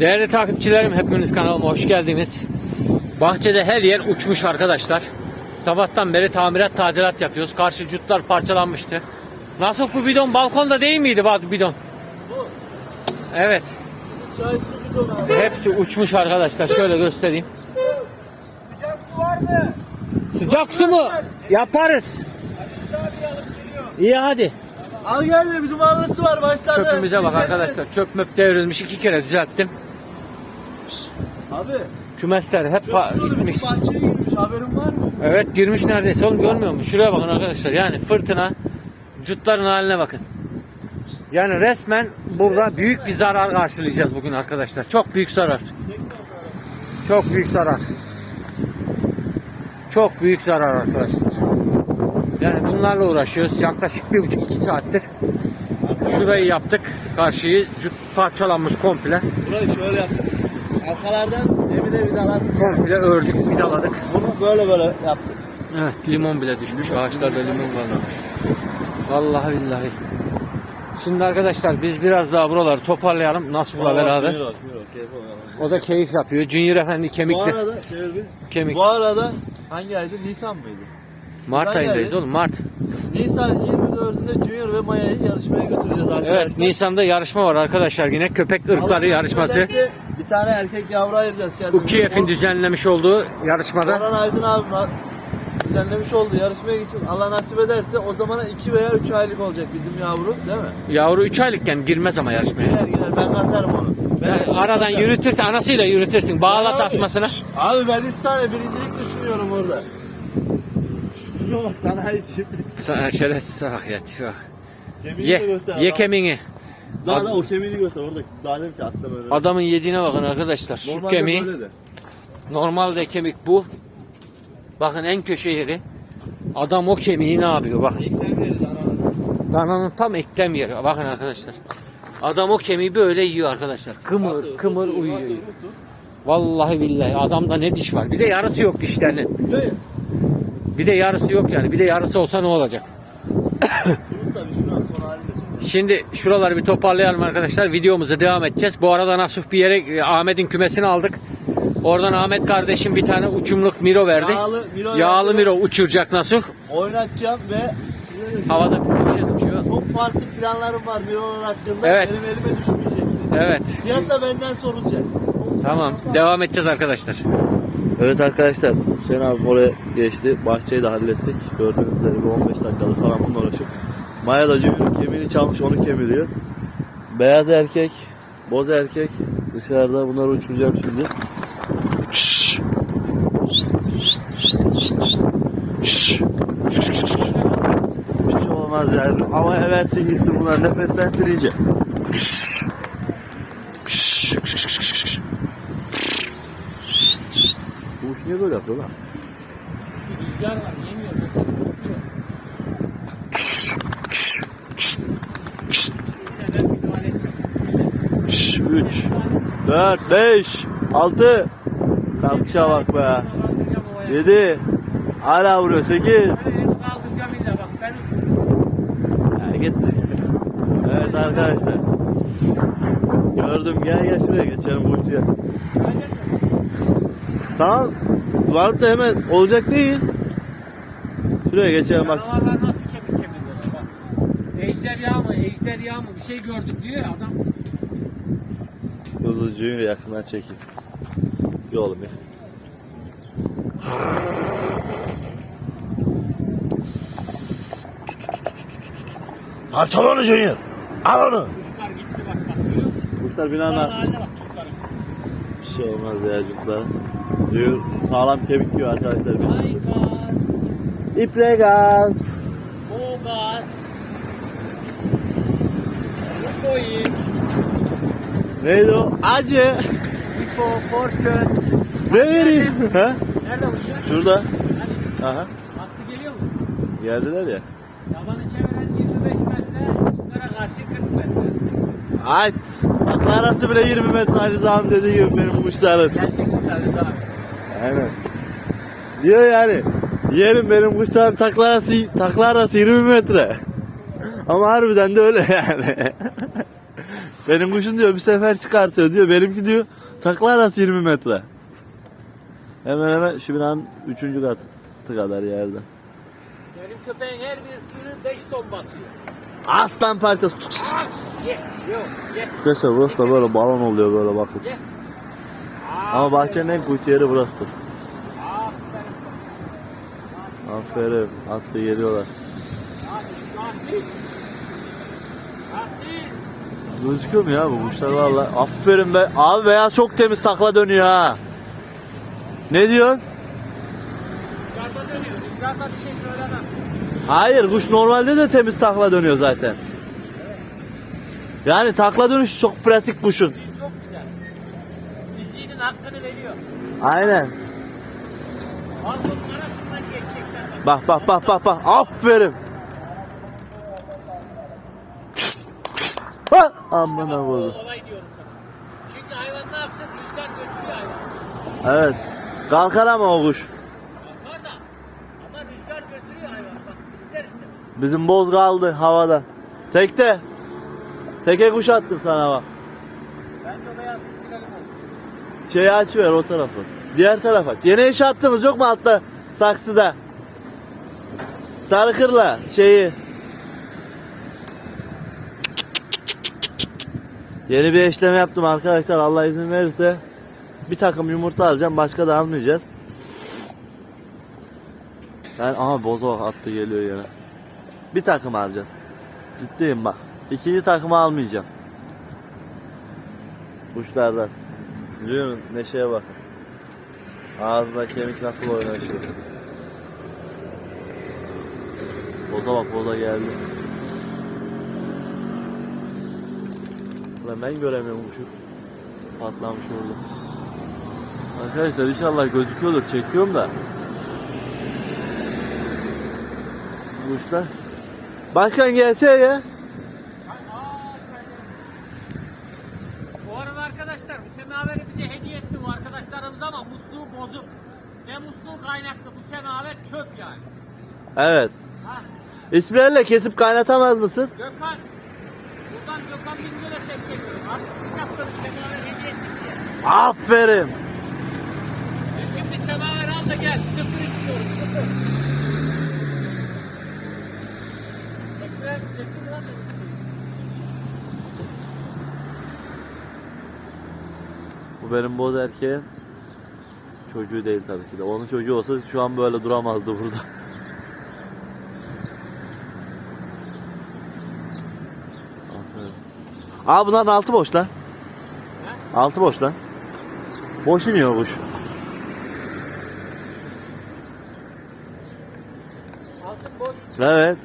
Değerli takipçilerim hepiniz kanalıma hoş geldiniz. Bahçede her yer uçmuş arkadaşlar. Sabahtan beri tamirat tadilat yapıyoruz. Karşı cutlar parçalanmıştı. Nasıl bu bidon balkonda değil miydi bu bidon? Evet. Hepsi uçmuş arkadaşlar. Şöyle göstereyim. Sıcak su var mı? Sıcak su mu? Yaparız. İyi hadi. Al gel de bir dumanlı su var başlarda. Çöpümüze bak arkadaşlar. Çöp möp devrilmiş. iki kere düzelttim. Abi. Kümesler hep pa- gitmiş. bahçeye girmiş haberin var mı? Evet girmiş neredeyse oğlum görmüyor musun? Şuraya bakın arkadaşlar yani fırtına cutların haline bakın. Yani resmen burada büyük bir zarar karşılayacağız bugün arkadaşlar. Çok büyük zarar. Çok büyük zarar. Çok büyük zarar arkadaşlar. Yani bunlarla uğraşıyoruz. Yaklaşık bir buçuk iki saattir. Şurayı yaptık. Karşıyı cut parçalanmış komple. Burayı şöyle yaptık. Arkalardan evine vidalar. Komple ördük, vidaladık. Bunu böyle böyle yaptık. Evet limon bile düşmüş. Ağaçlarda limon kalmamış. Vallahi billahi. Şimdi arkadaşlar biz biraz daha buraları toparlayalım. Nasuh'la beraber. Buyur, buyur, keyif. O da keyif yapıyor. Junior Efendi Bu kemikti. arada bir. Kemik. Bu arada hangi aydı? Nisan mıydı? Mart Güzel ayındayız geldi. oğlum. Mart. Nisan 24'ünde Junior ve Maya'yı yarışmaya götüreceğiz arkadaşlar. Evet Nisan'da yarışma var arkadaşlar. Yine köpek ırkları yarışması. Bir tane erkek yavru ayıracağız kendimize. UKF'in düzenlemiş olduğu yarışmada. Orhan Aydın abim var. Düzenlemiş oldu yarışmaya gideceğiz. Allah nasip ederse o zamana 2 veya 3 aylık olacak bizim yavru değil mi? Yavru 3 aylıkken girmez ama yarışmaya. Girer girer ben katarım onu. Ben aradan yürütürse anasıyla yürütürsün. Bağla Abi, tasmasına. Abi ben 3 tane birincilik düşünüyorum orada. Bak sana hiç. Sana şerefsiz bak ya. tipe bak. Ye, göster. ye kemiğini. Daha da o kemiğini göster orada. Daha dedim ki atla böyle. Adamın yediğine bakın arkadaşlar. Şu Normalde kemiği. böyle de. Normalde kemik bu. Bakın en köşe yeri. Adam o kemiği ne yapıyor? Bakın. İlkten veririz ananı. Dananın tam eklem yeri. Bakın arkadaşlar. Adam o kemiği böyle yiyor arkadaşlar. Kımır kımır uyuyor. Vallahi billahi adamda ne diş var. Bir de yarısı yok dişlerinin. Bir de yarısı yok yani. Bir de yarısı olsa ne olacak? Şimdi şuraları bir toparlayalım arkadaşlar. Videomuza devam edeceğiz. Bu arada Nasuh bir yere e, Ahmet'in kümesini aldık. Oradan Ahmet kardeşim bir tane uçumluk Miro verdi. Yağlı Miro Yağlı. Miro uçuracak Nasuh. Oynatacağım ve Havada bir poşet uçuyor. çok farklı planlarım var Miro'nun hakkında. Evet. Benim elime düşmeyecek. Evet. Piyasa benden sorulacak. Tamam. Devam edeceğiz arkadaşlar. Evet arkadaşlar Hüseyin abi oraya geçti. Bahçeyi de hallettik. Gördüğünüz üzere bir 15 dakikalık falan bununla uğraşıp. Maya da cüvürün kemiğini çalmış onu kemiriyor. Beyaz erkek, boz erkek dışarıda bunları uçuracağım şimdi. Bir şey olmaz yani. Ama eversin gitsin bunlar nefeslensin iyice. Bu uç niye böyle yapıyor lan? Rüzgar var. Yemiyor. 3 4 5 6 Kalkışa bak be. 7 Hala vuruyor 8 Kaldıracağım illa bak ben uçurum. Ya git. Evet arkadaşlar. Gördüm gel gel şuraya geçelim uçuya Tamam. Varıp da hemen olacak değil. Şuraya geçelim bak. Canavarlar nasıl kemik kemiriyor bak. Ejderha mı, ejderha mı? Bir şey gördüm diyor ya adam. Kuzucuğu yakından çekeyim Bir oğlum ya Parçala onu Junior Al onu Kuşlar gitti bak bak görüyor musun? Kuşlar binanın haline bak kuşların. Bir şey olmaz ya cıklar. Diyor sağlam kemik yiyor arkadaşlar. Ay gaz, İpre gaz. o gaz. Bu koyun, Neydi o? Acı. Hippo, porçöz. Ne vereyim? ha? Nerede uçuyor? Şurada. Hani Aha. hattı geliyor mu? Geldiler ya. Yabanı çeviren 25 metre, rüzgara karşı 40 metre. Ait. Takla arası bile 20 metre Ali Zahim dediği gibi benim kuşların. Gelecek şimdi Ali Zahar. Aynen. Diyor yani. Yerim benim kuşların takla arası, takla arası 20 metre. Ama harbiden de öyle yani. Senin kuşun diyor bir sefer çıkartıyor diyor. Benimki diyor takla arası 20 metre. Hemen hemen şu binanın 3. katı kadar yerde. Benim köpeğin her bir ısırığı 5 ton basıyor. Aslan parçası. Ye, yok, ye, Arkadaşlar burası da böyle balon oluyor böyle bakın. ye. Ama bahçenin en kuytu yeri burasıdır. Aferin. Aferin. Attı geliyorlar. Aferin. Aferin. Gözüküyor mu ya bu kuşlar valla? Aferin be. Abi beyaz çok temiz takla dönüyor ha. Ne diyorsun? Rüzgarda dönüyor. Rüzgarda bir şey söylemem. Hayır kuş normalde de temiz takla dönüyor zaten. Yani takla dönüşü çok pratik kuşun. Çok güzel. Fiziğinin hakkını veriyor. Aynen. Balkonun arasından geçecekler bak. Bak bak bak bak bak. Aferin. Ha! Amına vurdu. olay diyorum sana. Çünkü hayvan ne yapsın? Rüzgar götürüyor hayvan. Evet. Kalkar ama o kuş. Var da. Ama rüzgar götürüyor hayvan. Bak ister istemez. Bizim boz kaldı havada. Tekte. Teke kuş attım sana bak. Ben de beyaz gidelim oldu. Şeyi açıver o tarafı. Diğer tarafa. Yeni eş attığımız yok mu altta saksıda? Sarıkırla şeyi. Yeni bir eşleme yaptım arkadaşlar. Allah izin verirse bir takım yumurta alacağım. Başka da almayacağız. Ben aha bozo attı geliyor yine. Bir takım alacağız. Ciddiyim bak. İkinci takımı almayacağım. Kuşlardan. Biliyorum neşeye bakın. Ağzında kemik nasıl oynaşıyor. Boza bak boza geldi. Ulan ben göremiyorum kuşu. Patlamış orada. Arkadaşlar inşallah gözüküyordur. Çekiyorum da. Kuşlar. Başkan gelse ya. Bu arada arkadaşlar semaveri bize hediye etti bu arkadaşlarımız ama musluğu bozuk. Ne musluğu kaynaklı bu semaver çöp yani. Evet. Ha İsmirel'le kesip kaynatamaz mısın? Gökhan. Buradan Gökhan Bingöl'e sesleniyorum. Artistik yaptığınız semaver hediye ettik diye. Aferin. Düzgün bir semaver al da gel. Sıfır istiyorum sıfır. Tekrar çektim lan. Bu benim boz erkeğin çocuğu değil tabii ki de. Onun çocuğu olsa şu an böyle duramazdı burada. Aa bunların altı boş lan. Altı boş lan. Boş iniyor kuş. Altın boş. Evet.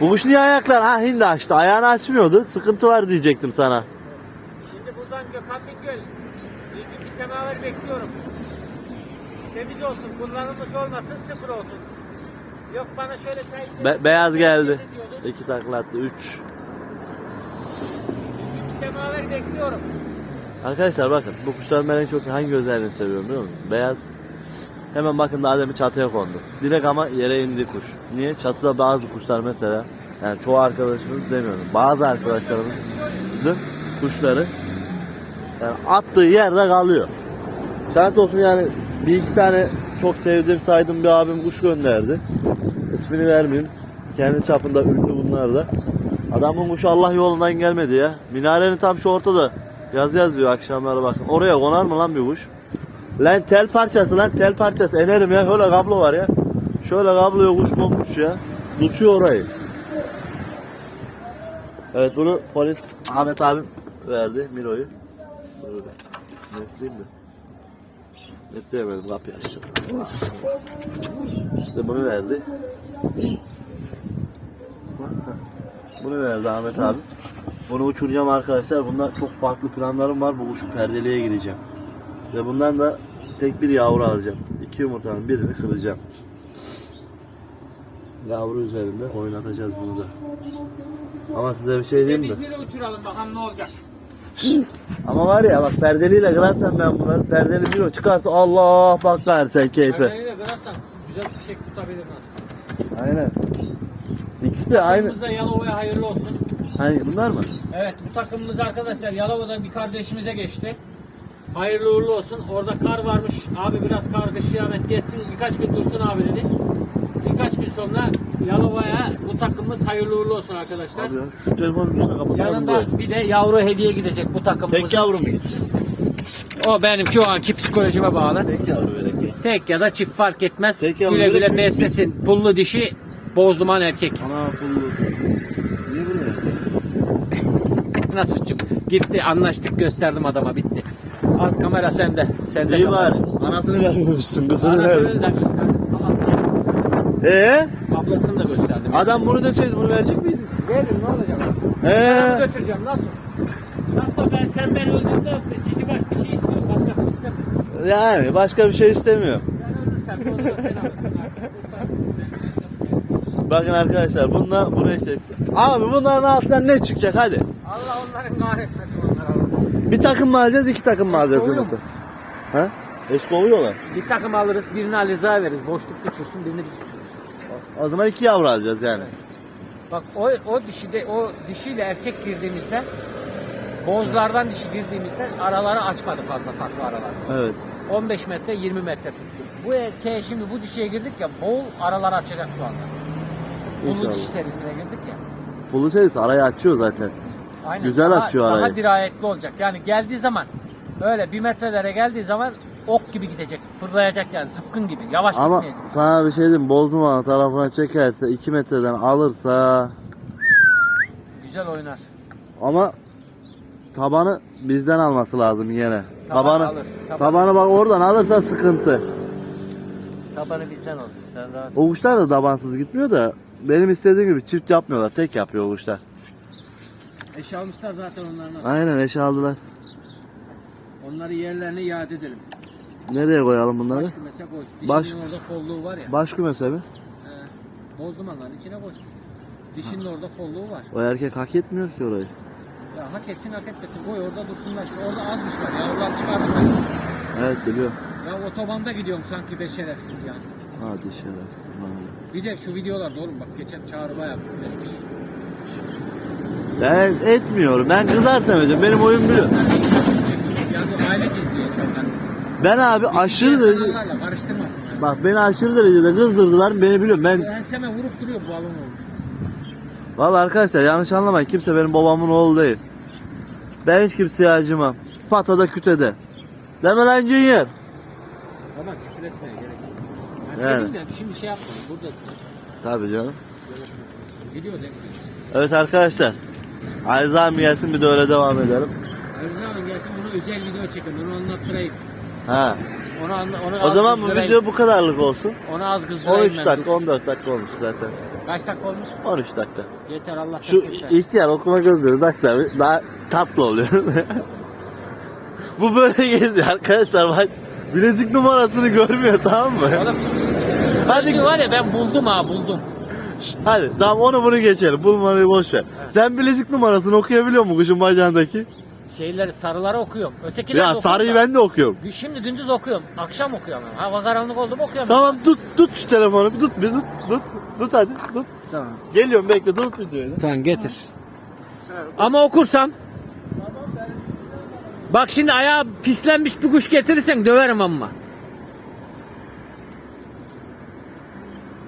Bu kuş niye ayaklar? Ha hindi açtı. Ayağını açmıyordu. Sıkıntı var diyecektim sana. Şimdi buradan Gökhan Bingöl. Düzgün bir semaver bekliyorum. Temiz olsun, kullanılmış olmasın, sıfır olsun. Yok bana şöyle çay içelim. Be- beyaz geldi. İki takla attı. Üç. Düzgün bir semaver bekliyorum. Arkadaşlar bakın bu kuşların ben en çok hangi özelliğini seviyorum biliyor musun? Beyaz. Hemen bakın daha demin çatıya kondu. Direkt ama yere indi kuş. Niye? Çatıda bazı kuşlar mesela yani çoğu arkadaşımız demiyorum. Bazı arkadaşlarımızın kuşları yani attığı yerde kalıyor. Şart olsun yani bir iki tane çok sevdiğim saydığım bir abim kuş gönderdi. İsmini vermeyeyim. Kendi çapında ünlü bunlar da. Adamın kuşu Allah yolundan gelmedi ya. Minarenin tam şu ortada. Yaz yazıyor akşamları bakın. Oraya konar mı lan bir kuş? Lan tel parçası lan tel parçası. Enerim ya. Şöyle kablo var ya. Şöyle kabloya kuş konmuş ya. Tutuyor orayı. Evet bunu polis Ahmet abim verdi Miro'yu. Netleyeyim de. Netleyemedim kapıyı açacağım. İşte bunu verdi. Bunu verdi Ahmet abi. Bunu uçuracağım arkadaşlar. Bunda çok farklı planlarım var. Bu kuşu perdeliğe gireceğim. Ve bundan da tek bir yavru alacağım. İki yumurtanın birini kıracağım. Yavru üzerinde oynatacağız bunu da. Ama size bir şey diyeyim mi? biz bile uçuralım bakalım ne olacak. Ama var ya bak perdeliyle kırarsam ben bunları perdeli bir o çıkarsa Allah bakar sen keyfe. Perdeyle kırarsan güzel bir şey tutabilir aslında. Aynen. İkisi de aynı. Takımımız da Yalova'ya hayırlı olsun. Hani bunlar mı? Evet bu takımımız arkadaşlar Yalova'da bir kardeşimize geçti. Hayırlı uğurlu olsun. Orada kar varmış. Abi biraz kar kıyamet geçsin. Birkaç gün dursun abi dedi. Sonra Yalova'ya bu takımımız hayırlı uğurlu olsun arkadaşlar. Abi ya şu telefonu bir kapatalım. Yanında bir de yavru hediye gidecek bu takımımızın. Tek yavru mu? O benimki o anki psikolojime bağlı. Tek yavru verek. Tek ya da çift fark etmez. Tek yavru güle güle beslesin. Pullu dişi, bozduman erkek. Ana pullu. Niye buraya? Nasıl çık? Gitti anlaştık gösterdim adama bitti. Al kamera sende. Sende İyi kamera. bari. Anasını vermemişsin. Kızını Anasını vermemişsin. Ee? Ablasını da gösterdim. Adam bunu deseydi bunu verecek miydin? Verin ne olacak? Ee? Götüreceğim nasıl? Nasıl ben sen ben öldüğümde cici baş bir şey istiyorum. Başkasını istemiyorum. Yani başka bir şey istemiyor. Ben ölürsem sonra sen alırsın. Bakın arkadaşlar bununla bunu eşleşsin. Abi bunların altından ne çıkacak hadi. Allah onların kahretmesin onları. Bir takım mı alacağız iki takım mı alacağız? Ha? Eş kovuyorlar. Bir takım alırız birini Aliza veririz. Boşluk uçursun birini biz uçururuz. O zaman iki yavru alacağız yani. Bak o, o dişi de o dişiyle erkek girdiğimizde bozlardan dişi girdiğimizde araları açmadı fazla takla araları. Evet. 15 metre 20 metre tuttu. Bu erkeğe şimdi bu dişiye girdik ya bol aralar açacak şu anda. İnşallah. diş serisine girdik ya. Pulu serisi arayı açıyor zaten. Aynen. Güzel daha, açıyor Daha arayı. dirayetli olacak. Yani geldiği zaman öyle bir metrelere geldiği zaman ok gibi gidecek. Fırlayacak yani zıpkın gibi. Yavaş Ama gitmeyecek. sana bir şey diyeyim Bozduman tarafına çekerse 2 metreden alırsa Güzel oynar. ama tabanı bizden alması lazım yine. Taban Tabanı alır, taban. tabanı bak oradan alırsa sıkıntı. Tabanı bizden olsun. Sen rahat. O kuşlar da tabansız gitmiyor da benim istediğim gibi çift yapmıyorlar. Tek yapıyor o kuşlar. Eş almışlar zaten onları nasıl? Aynen eş aldılar. Onları yerlerine iade edelim. Nereye koyalım bunları? Baş kümese koy. Dişinin Baş- orada folluğu var ya. Baş kümese mi? He. Bozdumanların içine koy. Dişinin orada folluğu var. O erkek hak etmiyor ki orayı. Ya hak etsin hak etmesin. Koy orada dursunlar. Şimdi orada az kuş var. Yavrular çıkardım. Evet biliyorum. Ya otobanda gidiyorum sanki be şerefsiz ya. Hadi şerefsiz. vallahi. Bir de şu videolarda oğlum bak geçen çağrı bayağı güzelmiş. Ben etmiyorum. Ben kızarsam edeceğim. Benim oyun biliyor. Yazı aile izliyor insanlar. Ben abi aşırı derece... kanallarla karıştırmasın. Yani. Bak beni aşırı derecede kızdırdılar. Beni biliyorum. Ben Enseme vurup duruyor bu balon olmuş. Vallahi arkadaşlar yanlış anlamayın. Kimse benim babamın oğlu değil. Ben hiç kimseye acımam. Patada kütede. Deme lan Junior. Ama küfür etmeye gerek yok. Yani de şimdi şey yapmayın. Burada Tabii canım. video de. Evet arkadaşlar. Arıza abi gelsin bir de öyle devam edelim. Hanım gelsin bunu özel video çekin. Onu anlattırayım. Ha. Onu, anla, onu O az zaman bu kızdırayım. video bu kadarlık olsun. Onu az kızdırayım 13 ben. dakika 14 dakika olmuş zaten. Kaç dakika olmuş? 13 dakika. Yeter Allah Şu yeter. ihtiyar okuma gözleri tabi daha tatlı oluyor. bu böyle geziyor arkadaşlar bak. Bilezik numarasını görmüyor tamam mı? Oğlum Hadi Hadi var ya ben buldum ha buldum. Hadi tamam onu bunu geçelim. Bulmayı boş ver. Sen bilezik numarasını okuyabiliyor musun kuşun bacağındaki? Şeyleri sarıları okuyorum. Ötekileri Ya de sarıyı okuyorum ben de okuyorum. da. Şimdi gündüz okuyorum. Akşam okuyorum. Hava karanlık oldu mu okuyorum. Tamam tut tut şu telefonu bir tut bir tut tut tut hadi tut. Tamam. Geliyorum bekle tut videoyu. Tamam getir. Ama okursam. Bak şimdi ayağı pislenmiş bir kuş getirirsen döverim ama.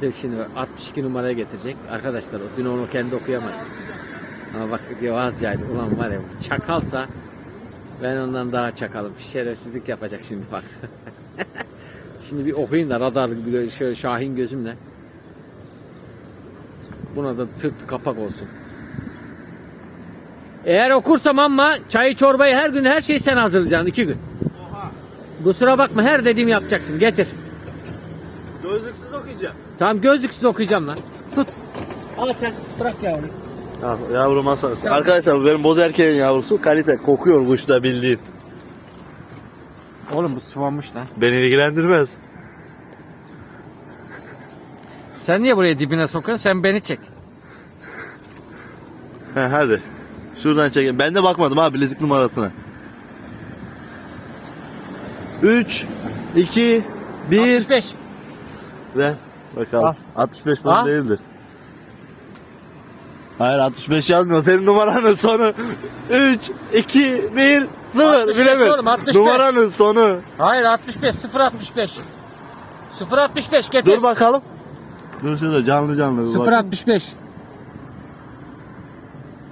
Dur şimdi 62 numaraya getirecek. Arkadaşlar o dün onu kendi okuyamadı. Ama bak diyor azcaydı. Ulan var ya bu çakalsa ben ondan daha çakalım. Şerefsizlik yapacak şimdi bak. şimdi bir okuyayım da radar şöyle şahin gözümle. Buna da tırt kapak olsun. Eğer okursam ama çayı çorbayı her gün her şeyi sen hazırlayacaksın iki gün. Kusura bakma her dediğimi yapacaksın getir. Gözlüksüz okuyacağım. Tamam gözlüksüz okuyacağım lan. Tut. Al sen bırak yavrum. Ya, yavrum aslan. Arkadaşlar bu benim boz erkeğin yavrusu. Kalite kokuyor kuşta bildiğin. Oğlum bu sıvanmış lan. Beni ilgilendirmez. Sen niye buraya dibine sokuyorsun? Sen beni çek. He hadi. Şuradan çekin. Ben de bakmadım ha bilezik numarasına. 3 2 1 65. ve Bakalım. Al. 65 Al. puan değildir. Hayır 65 yazmıyor. Senin numaranın sonu 3, 2, 1, 0. 65 Bilemem. oğlum, 65. Numaranın sonu. Hayır 65 065. 065 getir. Dur bakalım. Dur şurada canlı canlı. bir bak. 065.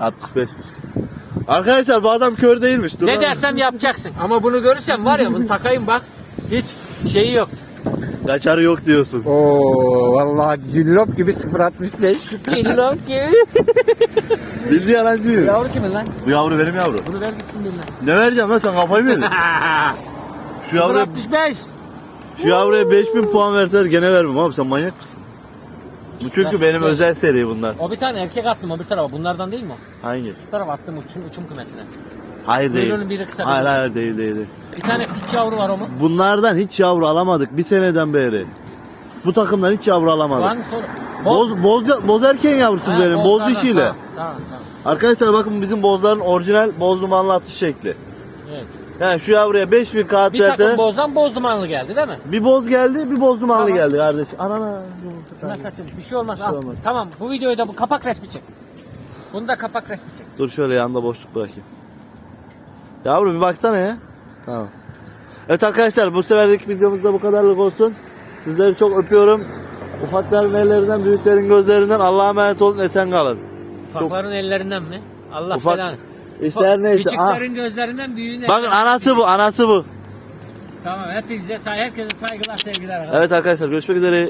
65'miş. Arkadaşlar bu adam kör değilmiş. Dur Ne lan. dersem yapacaksın. Ama bunu görürsem var ya bunu takayım bak. Hiç şeyi yok. Kaçarı yok diyorsun. Oo vallahi cillop gibi 065. cillop gibi. Bildi yalancı. Yavru kimin lan? Bu yavru benim yavru. Bunu ver gitsin birine. Ne vereceğim lan sen kafayı mı yedin? Şu yavruya, 065. şu yavruya 5000 puan verseler gene vermem abi sen manyak mısın? Bu çünkü benim özel seri bunlar. O bir tane erkek attım o bir tarafa. Bunlardan değil mi o? Hangisi? Bu tarafa attım uçum, uçum kümesine. Hayır değil. Kuyruğunun biri kısa, Hayır değil değil değil. Bir tane piç yavru var o mu? Bunlardan hiç yavru alamadık bir seneden beri. Bu takımdan hiç yavru alamadık. Lan soru. Boz, boz, boz erken yavrusu Ha, benim. Boz bozlardan, dişiyle. Tamam, tamam, tamam. Arkadaşlar bakın bizim bozların orijinal boz dumanlı atış şekli. Evet. Yani şu yavruya 5000 kağıt Bir takım verse bozdan boz dumanlı geldi değil mi? bir boz geldi bir boz dumanlı Tamam. geldi kardeş. Anana. Şuna saçım bir şey olmaz. Bir şey al. olmaz. Tamam bu videoyu da bu kapak resmi çek. Bunu da kapak resmi çek. Dur şöyle yanında boşluk bırakayım. Yavru bir baksana ya. Tamam. Evet arkadaşlar bu seferlik videomuzda bu kadarlık olsun. Sizleri çok öpüyorum. Ufakların ellerinden, büyüklerin gözlerinden Allah'a emanet olun, esen kalın. Ufakların ellerinden mi? Allah Ufak- belanı. İster neyse. Aha. Küçüklerin gözlerinden büyüğün Bakın anası bu, anası bu. Tamam hepinize herkese saygılar sevgiler. arkadaşlar. Evet arkadaşlar görüşmek üzere.